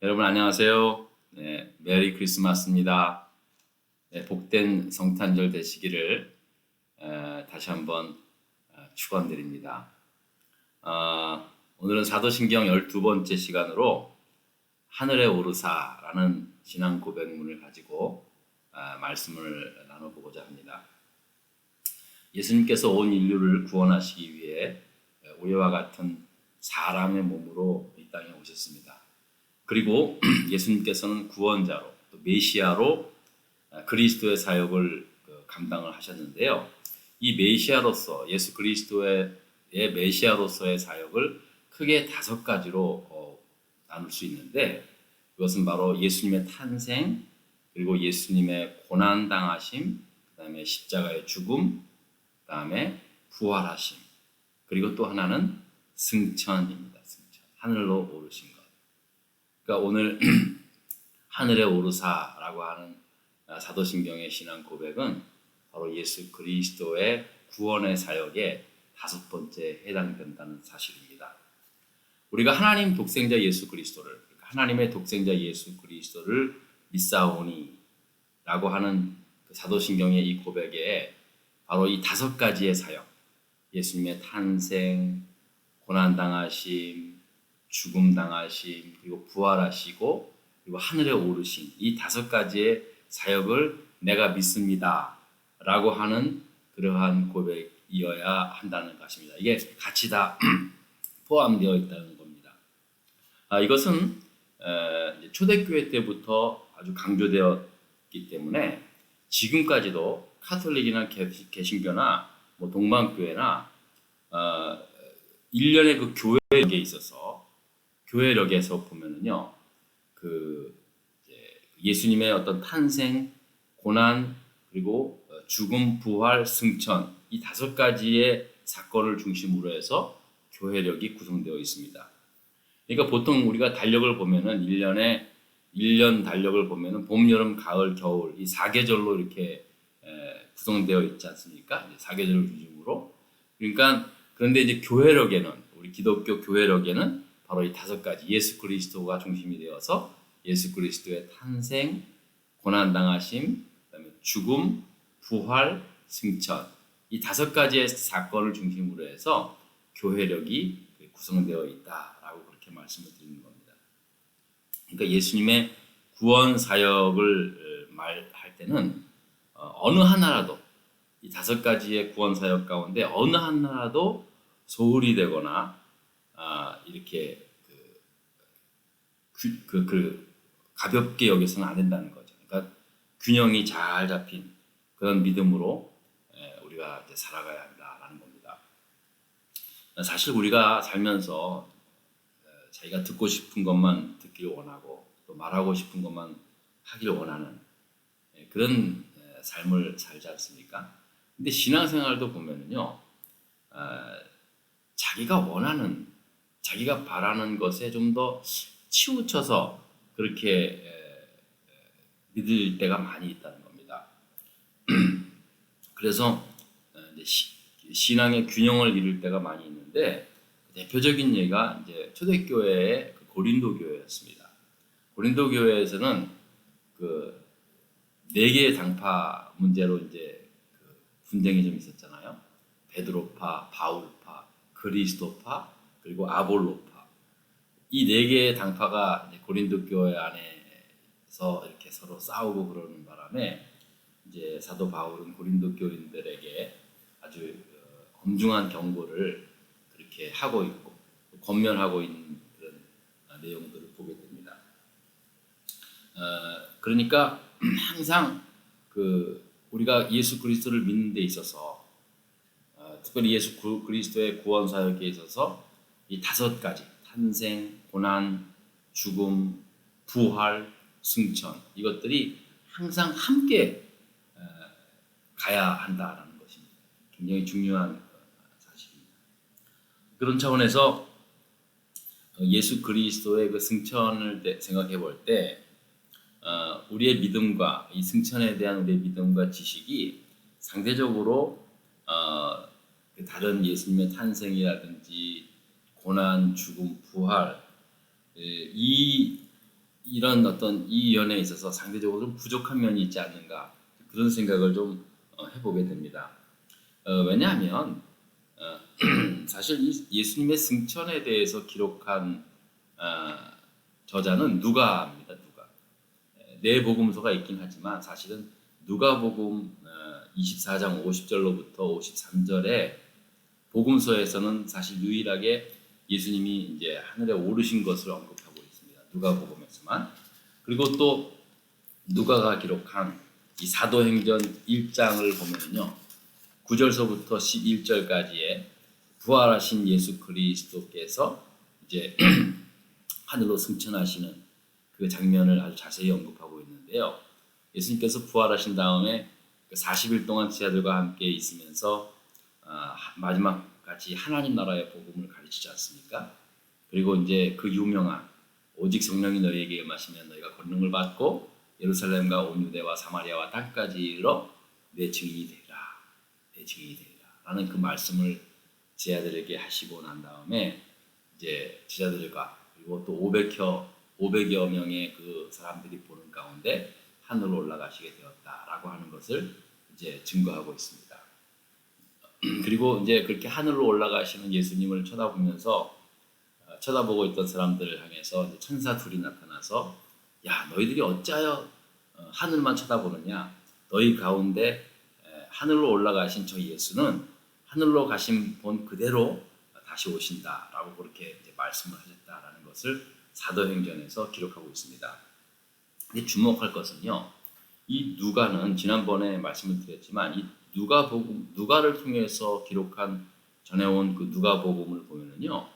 여러분 안녕하세요. 네, 메리 크리스마스입니다. 네, 복된 성탄절 되시기를 에, 다시 한번 어, 축원드립니다. 어, 오늘은 사도신경 12번째 시간으로 하늘에 오르사라는 신앙 고백문을 가지고 어, 말씀을 나눠보고자 합니다. 예수님께서 온 인류를 구원하시기 위해 우리와 같은 사람의 몸으로 이 땅에 오셨습니다. 그리고 예수님께서는 구원자로 또 메시아로 그리스도의 사역을 그 감당을 하셨는데요. 이 메시아로서 예수 그리스도의 메시아로서의 사역을 크게 다섯 가지로 어, 나눌 수 있는데 그것은 바로 예수님의 탄생 그리고 예수님의 고난 당하심 그다음에 십자가의 죽음 그다음에 부활하심 그리고 또 하나는 승천입니다. 승천 하늘로 오르신 것. 그러니까 오늘 하늘에 오르사라고 하는 사도신경의 신앙 고백은 바로 예수 그리스도의 구원의 사역에 다섯 번째 해당된다는 사실입니다. 우리가 하나님 독생자 예수 그리스도를 그러니까 하나님의 독생자 예수 그리스도를 믿사오니라고 하는 그 사도신경의 이 고백에 바로 이 다섯 가지의 사역, 예수님의 탄생, 고난 당하심, 죽음 당하심 그리고 부활하시고 그리고 하늘에 오르신 이 다섯 가지의 사역을 내가 믿습니다라고 하는 그러한 고백이어야 한다는 것입니다. 이게 같이 다 포함되어 있다는 겁니다. 아, 이것은 초대교회 때부터 아주 강조되었기 때문에 지금까지도 카톨릭이나 개신교나 뭐 동방교회나 어, 일련의 그 교회에 있어서 교회력에서 보면은요, 그 예수님의 어떤 탄생, 고난, 그리고 어, 죽음, 부활, 승천 이 다섯 가지의 사건을 중심으로 해서 교회력이 구성되어 있습니다. 그러니까 보통 우리가 달력을 보면은 1년에 1년 달력을 보면은 봄, 여름, 가을, 겨울 이 사계절로 이렇게 구성되어 있지 않습니까? 사계절을 중심으로. 그러니까 그런데 이제 교회력에는 우리 기독교 교회력에는 바로 이 다섯 가지 예수 그리스도가 중심이 되어서 예수 그리스도의 탄생, 고난 당하심, 그다음에 죽음, 부활, 승천 이 다섯 가지의 사건을 중심으로 해서 교회력이 구성되어 있다라고 그렇게 말씀을 드리는 겁니다. 그러니까 예수님의 구원 사역을 말할 때는 어, 어느 하나라도 이 다섯 가지의 구원 사역 가운데 어느 하나라도 소홀히 되거나 아, 이렇게 그, 그, 그 가볍게 여기서는 안 된다는 거죠. 그러니까 균형이 잘 잡힌 그런 믿음으로 우리가 이제 살아가야 한다라는 겁니다. 사실 우리가 살면서 자기가 듣고 싶은 것만 듣기를 원하고 또 말하고 싶은 것만 하기를 원하는 그런 삶을 살지 않습니까? 근데 신앙생활도 보면은요, 자기가 원하는 자기가 바라는 것에 좀 더 치우쳐서 그렇게 믿을 때가 많이 있다는 겁니다. 그래서 어, 신앙의 균형을 잃을 때가 많이 있는데 대표적인 예가 이제 초대교회의 그 고린도 교회였습니다. 고린도 교회에서는 그 네 개의 당파 문제로 이제 그 분쟁이 좀 있었잖아요. 베드로파, 바울파, 그리스도파, 그리고 아볼로파 이 네 개의 당파가 고린도 교회 안에서 이렇게 서로 싸우고 그러는 바람에 이제 사도 바울은 고린도 교인들에게 아주 어, 엄중한 경고를 그렇게 하고 있고 권면하고 있는 그런 어, 내용들을 보게 됩니다. 어, 그러니까 항상 그 우리가 예수 그리스도를 믿는 데 있어서 특별히 예수 그리스도의 구원 사역에 있어서 이 다섯 가지 탄생, 고난, 죽음, 부활, 승천 이것들이 항상 함께 가야 한다라는 것입니다. 굉장히 중요한 사실입니다. 그런 차원에서 예수 그리스도의 그 승천을 생각해 볼때 어, 우리의 믿음과 이 승천에 대한 우리의 믿음과 지식이 상대적으로 어, 그 다른 예수님의 탄생이라든지 고난, 죽음, 부활 이 이런 어떤 이 연애에 있어서 상대적으로 좀 부족한 면이 있지 않는가 그런 생각을 좀 어, 해보게 됩니다. 어, 왜냐하면 어, 사실 이 예수님의 승천에 대해서 기록한 어, 저자는 누가입니다. 누가 네 복음서가 있긴 하지만 사실은 누가복음 어, 24장 50절로부터 53절에 복음서에서는 사실 유일하게 예수님이 이제 하늘에 오르신 것을 언급하고 있습니다. 누가복음에서만 그리고 또 누가가 기록한 이 사도행전 1장을 보면요. 9절서부터 11절까지의 부활하신 예수 그리스도께서 이제 하늘로 승천하시는 그 장면을 아주 자세히 언급하고 있는데요. 예수님께서 부활하신 다음에 40일 동안 제자들과 함께 있으면서 아, 마지막 같이 하나님 나라의 복음을 가르치지 않습니까? 그리고 이제 그 유명한 오직 성령이 너희에게 임하시면 너희가 권능을 받고 예루살렘과 온 유대와 사마리아와 땅까지 이르러 내 증인이 되리라. 내 증인이 되리라. 라는 그 말씀을 제자들에게 하시고 난 다음에 이제 제자들과 그리고 또 500여 500여 명의 그 사람들이 보는 가운데 하늘로 올라가시게 되었다라고 하는 것을 이제 증거하고 있습니다. 그리고 이제 그렇게 하늘로 올라가시는 예수님을 쳐다보면서 어, 쳐다보고 있던 사람들을 향해서 천사 둘이 나타나서 야 너희들이 어찌하여 어, 하늘만 쳐다보느냐 너희 가운데 에, 하늘로 올라가신 저 예수는 하늘로 가신 본 그대로 다시 오신다라고 그렇게 말씀을 하셨다라는 것을 사도행전에서 기록하고 있습니다. 근데 주목할 것은요. 이 누가는 지난번에 말씀을 드렸지만 이 누가복음 누가를 통해서 기록한 전해온 그 누가복음을 보면은요.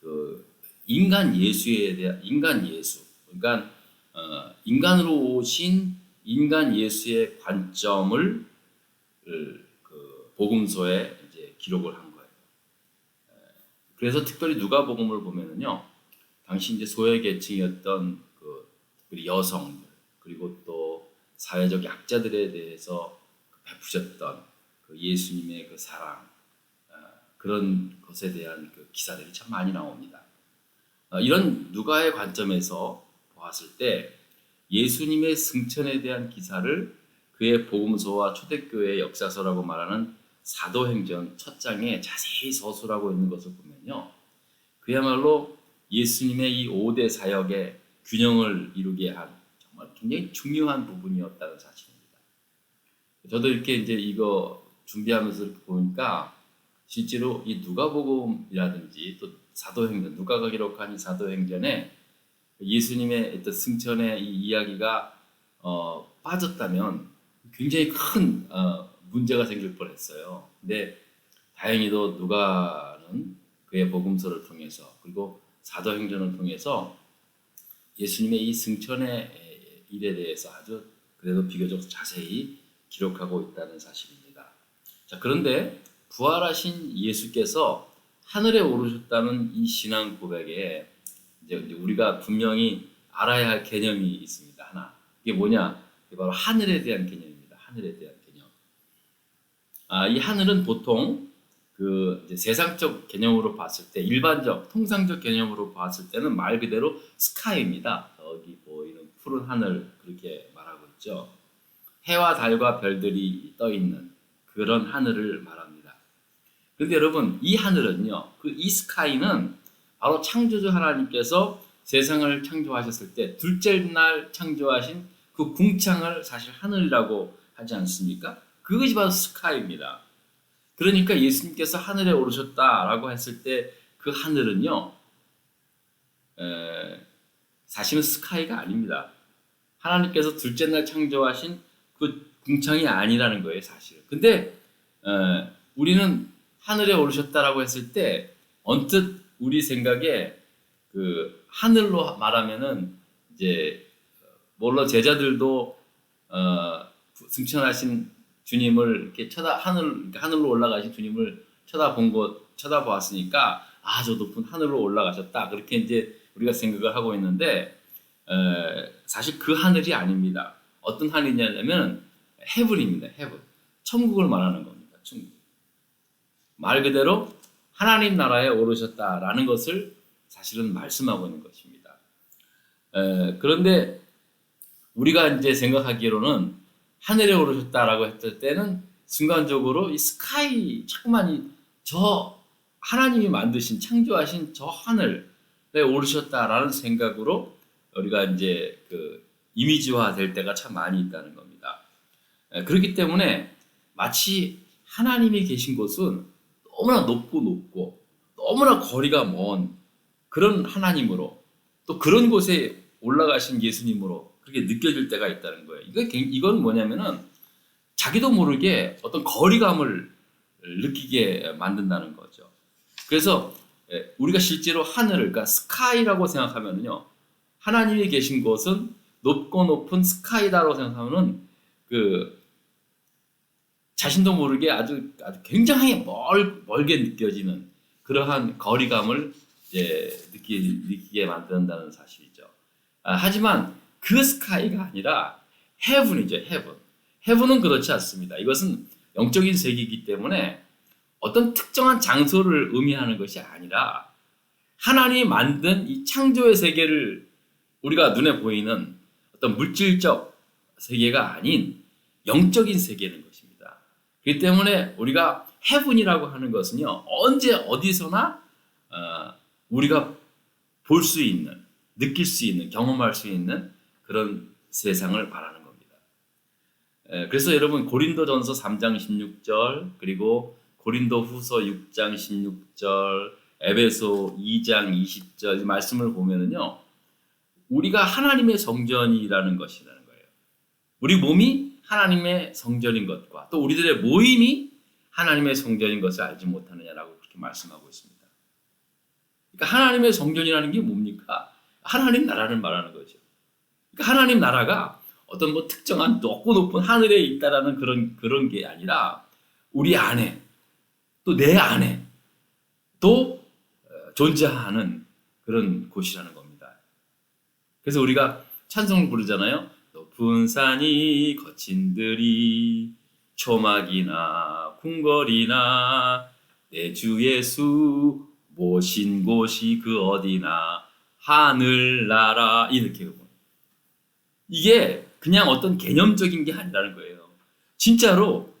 그 인간 예수에 대한 인간 예수 그러니까 어, 인간으로 오신 인간 예수의 관점을 그 복음서에 이제 기록을 한 거예요. 그래서 특별히 누가복음을 보면은요. 당시 이제 소외 계층이었던 그 여성들 그리고 또 사회적 약자들에 대해서 베푸셨던 그 예수님의 그 사랑 어, 그런 것에 대한 그 기사들이 참 많이 나옵니다. 어, 이런 누가의 관점에서 보았을 때 예수님의 승천에 대한 기사를 그의 복음서와 초대교회의 역사서라고 말하는 사도행전 첫 장에 자세히 서술하고 있는 것을 보면요. 그야말로 예수님의 이 5대 사역의 균형을 이루게 한 정말 굉장히 중요한 부분이었다는 사실입니다. 저도 이렇게 이제 이거 준비하면서 보니까 실제로 이 누가복음이라든지 또 사도행전 누가가 기록한 이 사도행전에 예수님의 어떤 승천의 이 이야기가 어, 빠졌다면 굉장히 큰 어, 문제가 생길 뻔했어요. 근데 다행히도 누가는 그의 복음서를 통해서 그리고 사도행전을 통해서 예수님의 이 승천의 일에 대해서 아주 그래도 비교적 자세히 기록하고 있다는 사실입니다. 자, 그런데 부활하신 예수께서 하늘에 오르셨다는 이 신앙 고백에 이제 우리가 분명히 알아야 할 개념이 있습니다. 하나. 이게 뭐냐? 이게 바로 하늘에 대한 개념입니다. 하늘에 대한 개념. 아, 이 하늘은 보통 그 세상적 개념으로 봤을 때 일반적 통상적 개념으로 봤을 때는 말 그대로 스카이입니다. 여기 보이는 푸른 하늘 그렇게 말하고 있죠. 해와 달과 별들이 떠 있는 그런 하늘을 말합니다. 그런데 여러분 이 하늘은요, 그 이 스카이는 바로 창조주 하나님께서 세상을 창조하셨을 때 둘째 날 창조하신 그 궁창을 사실 하늘이라고 하지 않습니까? 그것이 바로 스카이입니다. 그러니까 예수님께서 하늘에 오르셨다라고 했을 때 그 하늘은요, 에, 사실은 스카이가 아닙니다. 하나님께서 둘째 날 창조하신 그 궁창이 아니라는 거예요, 사실. 근데 에, 우리는 하늘에 오르셨다라고 했을 때 언뜻 우리 생각에 그 하늘로 말하면은 이제 물론 제자들도 어, 승천하신 주님을 이렇게 쳐다 하늘 하늘로 올라가신 주님을 쳐다본 것 쳐다보았으니까 아 저 높은 하늘로 올라가셨다 그렇게 이제 우리가 생각을 하고 있는데 에, 사실 그 하늘이 아닙니다. 어떤 하늘이냐면 헤븐입니다. 헤븐 천국을 말하는 겁니다. 천국 말 그대로 하나님 나라에 오르셨다라는 것을 사실은 말씀하고 있는 것입니다. 에, 그런데 우리가 이제 생각하기로는 하늘에 오르셨다라고 했을 때는 순간적으로 이 스카이 자꾸만 이저 하나님이 만드신 창조하신 저 하늘에 오르셨다라는 생각으로 우리가 이제 그 이미지화 될 때가 참 많이 있다는 겁니다. 에, 그렇기 때문에 마치 하나님이 계신 곳은 너무나 높고 높고 너무나 거리가 먼 그런 하나님으로 또 그런 곳에 올라가신 예수님으로 그렇게 느껴질 때가 있다는 거예요. 이거 굉- 이건 뭐냐면은 자기도 모르게 어떤 거리감을 느끼게 만든다는 거죠. 그래서 예, 우리가 실제로 하늘을 그러니까 스카이라고 생각하면요. 하나님이 계신 곳은 높고 높은 스카이다라고 생각하면은 그 자신도 모르게 아주, 아주 굉장히 멀, 멀게 느껴지는 그러한 거리감을 이제 느끼, 느끼게 만든다는 사실이죠. 아, 하지만 그 스카이가 아니라 헤븐이죠, 헤븐. 헤븐은 그렇지 않습니다. 이것은 영적인 세계이기 때문에 어떤 특정한 장소를 의미하는 것이 아니라 하나님이 만든 이 창조의 세계를 우리가 눈에 보이는 어떤 물질적 세계가 아닌 영적인 세계는 것입니다. 그렇기 때문에 우리가 헤븐이라고 하는 것은요 언제 어디서나 어, 우리가 볼 수 있는, 느낄 수 있는, 경험할 수 있는 그런 세상을 말하는 겁니다. 에, 그래서 여러분 고린도전서 3장 16절 그리고 고린도후서 6장 16절, 에베소 2장 20절 이 말씀을 보면은요 우리가 하나님의 성전이라는 것이라는 거예요. 우리 몸이 하나님의 성전인 것과 또 우리들의 모임이 하나님의 성전인 것을 알지 못하느냐라고 그렇게 말씀하고 있습니다. 그러니까 하나님의 성전이라는 게 뭡니까? 하나님 나라를 말하는 거죠. 그러니까 하나님 나라가 어떤 뭐 특정한 높고 높은 하늘에 있다라는 그런 그런 게 아니라 우리 안에 또 내 안에 또 어, 존재하는 그런 곳이라는 겁니다. 그래서 우리가 찬송을 부르잖아요. 높은 산이 거친 들이 초막이나 궁궐이나 내 주 예수 모신 곳이 그 어디나 하늘나라 이렇게 이게 그냥 어떤 개념적인 게 아니라는 거예요. 진짜로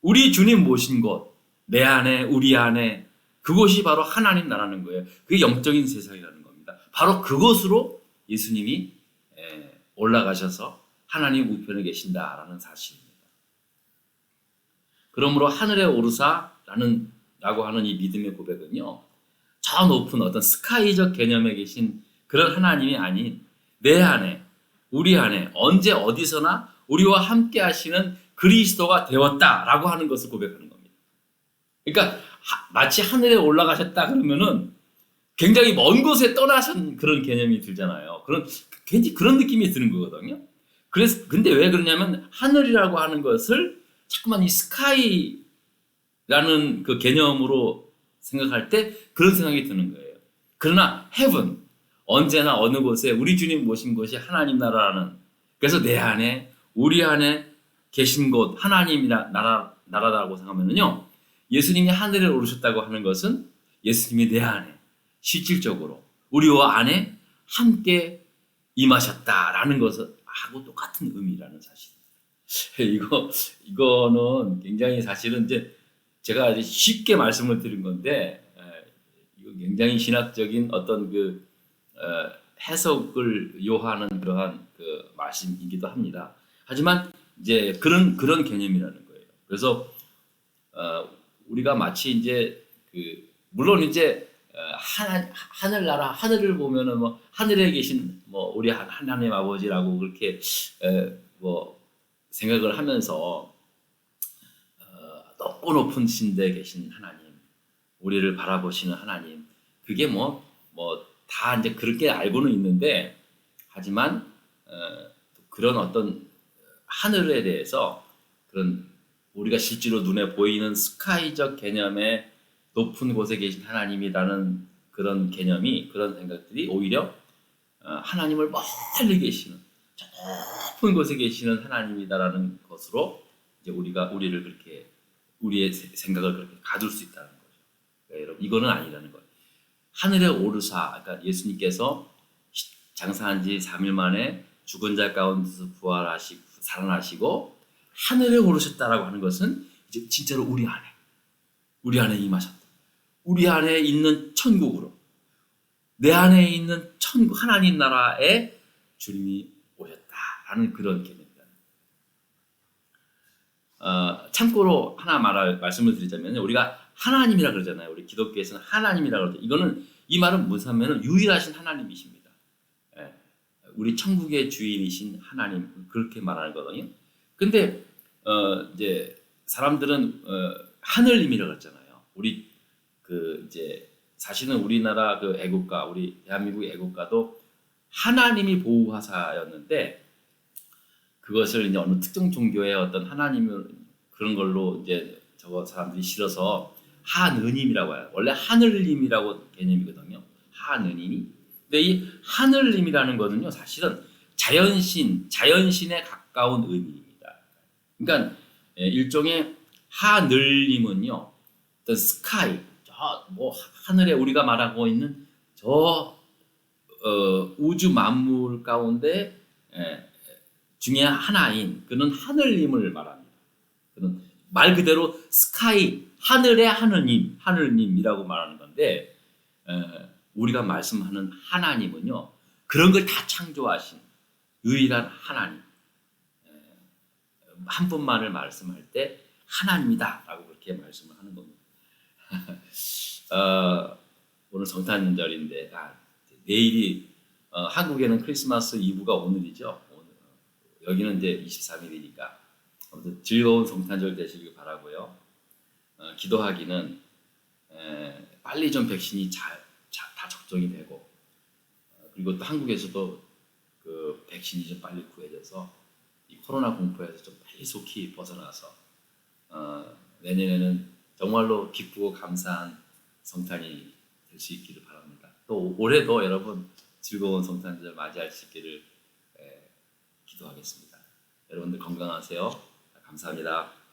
우리 주님 모신 곳, 내 안에, 우리 안에 그곳이 바로 하나님 나라는 거예요. 그게 영적인 세상이라는 겁니다. 바로 그곳으로 예수님이 에, 올라가셔서 하나님 우편에 계신다라는 사실입니다. 그러므로 하늘에 오르사라는 라고 하는 이 믿음의 고백은요. 저 높은 어떤 스카이적 개념에 계신 그런 하나님이 아닌 내 안에 우리 안에 언제 어디서나 우리와 함께 하시는 그리스도가 되었다라고 하는 것을 고백하는 겁니다. 그러니까 하- 마치 하늘에 올라가셨다 그러면은 굉장히 먼 곳에 떠나신 그런 개념이 들잖아요. 그런 괜히 그런 느낌이 드는 거거든요. 그래서 근데 왜 그러냐면 하늘이라고 하는 것을 자꾸만 이 스카이라는 그 개념으로 생각할 때 그런 생각이 드는 거예요. 그러나 heaven 언제나 어느 곳에 우리 주님 모신 곳이 하나님 나라라는 그래서 내 안에 우리 안에 계신 곳 하나님 나라 나라라고 생각하면요 예수님이 하늘에 오르셨다고 하는 것은 예수님이 내 안에 실질적으로 우리와 안에 함께 임하셨다라는 것을 하고 똑같은 의미라는 사실. 이거 이거는 굉장히 사실은 이제 제가 아주 쉽게 말씀을 드린 건데 에, 이거 굉장히 신학적인 어떤 그 어, 해석을 요하는 그러한 그 말씀이기도 합니다. 하지만 이제 그런 그런 개념이라는 거예요. 그래서 어, 우리가 마치 이제 그 물론 이제 어, 하나, 하늘나라 하늘을 보면은 뭐 하늘에 계신 뭐 우리 하- 하나님 아버지라고 그렇게 에, 뭐 생각을 하면서 어, 높고 높은 신대 계신 하나님 우리를 바라보시는 하나님 그게 뭐 뭐 다 이제 그렇게 알고는 있는데 하지만 어, 그런 어떤 하늘에 대해서 그런 우리가 실제로 눈에 보이는 스카이적 개념의 높은 곳에 계신 하나님이라는 그런 개념이 그런 생각들이 오히려 어, 하나님을 멀리 계시는 저 높은 곳에 계시는 하나님이다라는 것으로 이제 우리가 우리를 그렇게 우리의 세- 생각을 그렇게 가둘 수 있다는 거죠. 그러니까 여러분 이거는 아니라는 거예요. 하늘에 오르사, 그러니까 예수님께서 시- 장사한 지 3일 만에 죽은 자 가운데서 부활하시고 살아나시고 하늘에 오르셨다라고 하는 것은 이제 진짜로 우리 안에 우리 안에 임하셨다. 우리 안에 있는 천국으로 내 안에 있는 천국 하나님 나라에 주님이 오셨다라는 그런 개념입니다. 어, 참고로 하나 말할 말씀을 드리자면 우리가 하나님이라 그러잖아요. 우리 기독교에서는 하나님이라 그러죠. 이거는 이 말은 무엇이냐면 유일하신 하나님이십니다. 예, 우리 천국의 주인이신 하나님 그렇게 말하는 거거든요. 근데 어, 이제 사람들은 어, 하늘님이라 그랬잖아요. 우리 그 이제 사실은 우리나라 그 애국가, 우리 대한민국의 애국가도 하나님이 보호하사였는데 그것을 이제 어느 특정 종교의 어떤 하나님을 그런 걸로 이제 저거 사람들이 싫어서 하느님이라고 해요. 원래 하늘님이라고 개념이거든요. 하느님이. 근데 이 하늘님이라는 거는요, 사실은 자연신, 자연신에 가까운 의미입니다. 그러니까 예, 일종의 하늘님은요, the sky, 저뭐 하늘에 우리가 말하고 있는 저 어, 우주 만물 가운데 예, 중에 하나인 그는 하늘님을 말합니다. 그는 말 그대로 스카이 하늘의 하느님 하늘님이라고 말하는 건데 에, 우리가 말씀하는 하나님은요 그런 걸 다 창조하신 유일한 하나님 에, 한 분만을 말씀할 때 하나님이다라고 그렇게 말씀을 하는 겁니다. 어, 오늘 성탄절인데 아, 내일이 어, 한국에는 크리스마스 이브가 오늘이죠. 오늘, 어, 여기는 이제 23일이니까 아무튼 즐거운 성탄절 되시길 바라고요. 어, 기도하기는 에, 빨리 좀 백신이 잘, 자- 다 적정이 되고 어, 그리고 또 한국에서도 그 백신이 좀 빨리 구해져서 이 코로나 공포에서 좀 빨리 속히 벗어나서 어, 내년에는 정말로 기쁘고 감사한 성탄이 될 수 있기를 바랍니다. 또 올해도 여러분 즐거운 성탄절 맞이할 수 있기를 에, 기도하겠습니다. 여러분들 건강하세요. 감사합니다.